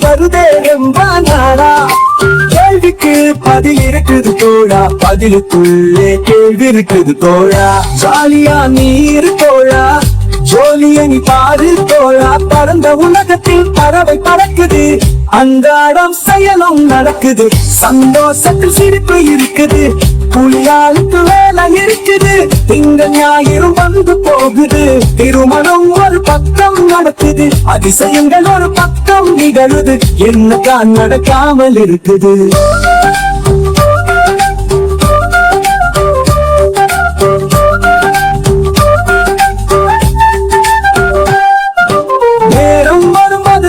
வருதே என்பானாரா கேள்விக்கு பதில் இருக்குது தோழா. பதிலுக்குள்ளே கேள்வி இருக்குது தோழா. ஜாலியா நீர் தோழா. ஜோலிய நீ பாரு தோழா. பறந்த உலகத்தில் பறவை பறக்குது. அன்றாடம் செயலும் நடக்குது. சந்தோஷத்தில் சிரிப்பு இருக்குது. புலியாளுக்கு வேலை இருக்குது. திங்க ஞாயிறும் வந்து போகுது. திருமணம் ஒரு பக்கம் நடக்குது. அதிசயங்கள் ஒரு பக்கம் நிகழுது. என்னதான் நடக்காமல் இருக்குது.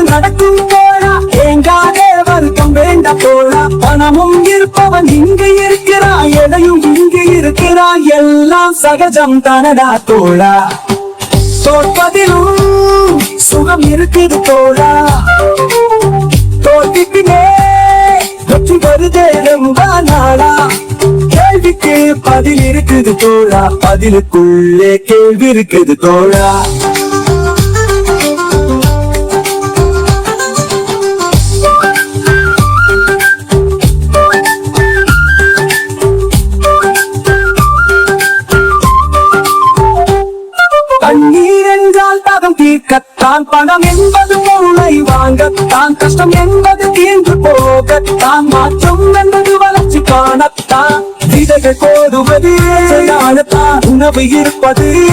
நடக்கும் போழா எங்காதே வருத்தம் வேண்ட போழா பணமும் இருப்பவன் இங்கு இருக்கிறாய் எல்லாம் சகஜம் தனடா தோழா. தோற்பதிலும் சுகம் இருக்குது தோழா. தோற்பிப்பினே வெற்றி வருதே ரொம்ப நாளா. கேள்விக்கு பதில் இருக்குது தோழா. பதிலுக்குள்ளே கேள்வி இருக்குது தோழா. கண்ணீர் என்றால் தகம் தீர்க்கத்தான். பணம் என்பது பொருளை வாங்கத்தான். கஷ்டம் என்பது தீர்ந்து போகத்தான். மாற்றம் என்பது வளர்ச்சி காணத்தான். விதைகள் போடுவது காணத்தான் உணவு இருப்பது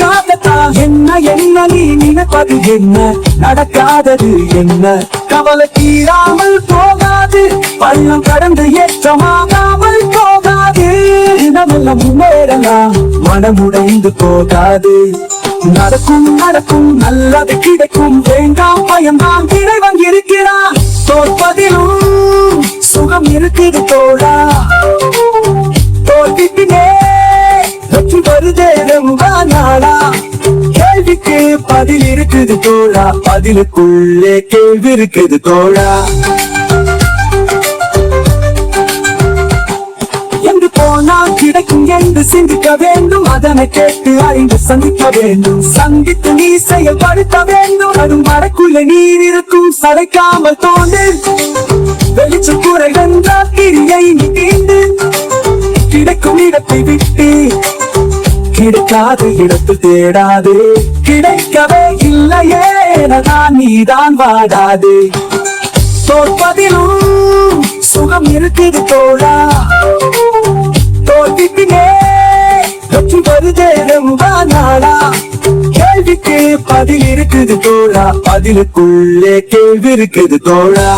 ஆகத்தான் என்ன என்ன நீ நினைப்பது என்ன? நடக்காதது என்ன? கவலை தீராமல் போகாது. பள்ளம் கடந்து ஏற்றமாகாமல் போகாது. இடமெல்லாம் முன்னேறலாம். மனமுடைந்து போகாது. நடக்கும் நடக்கும் நல்லது கிடைக்கும். வேண்டாம் பயம்தான் இறைவன் இருக்கிறான் தோற்பதிலும் சுகம் இருக்குது தோழா. தோற்பிப்பினே வெற்றி வருதே ரொம்ப நாளா. கேள்விக்கு பதில் இருக்குது தோழா. பதிலுக்குள்ளே கேள்வி இருக்குது தோழா. என்று போனா கிடைக்கும் என்று சிந்திக்க வேண்டும். அதனை கேட்டு அறிந்து சந்திக்க வேண்டும். சந்தித்து நீ செயல்படுத்த வேண்டும். அதுவும் மடக்குள்ள நீர் இருக்கும். சளைக்காமல் தோன்று. வெளிச்சம் குறை கிரியை நீ தீண்டு. கிடைக்கும் இடத்தை விட்டு. கிடைக்காத இடத்து தேடாது. கிடைக்கவே இல்லையே நான் நீதான் வாடாது. தோற்பதிலும் சுகம் இருக்குது தோழா. வருதே ரொம்ப நாளா கேள்விக்கு பதில் இருக்குது தோழா. பதிலுக்குள்ளே கேள்வி இருக்குது தோழா.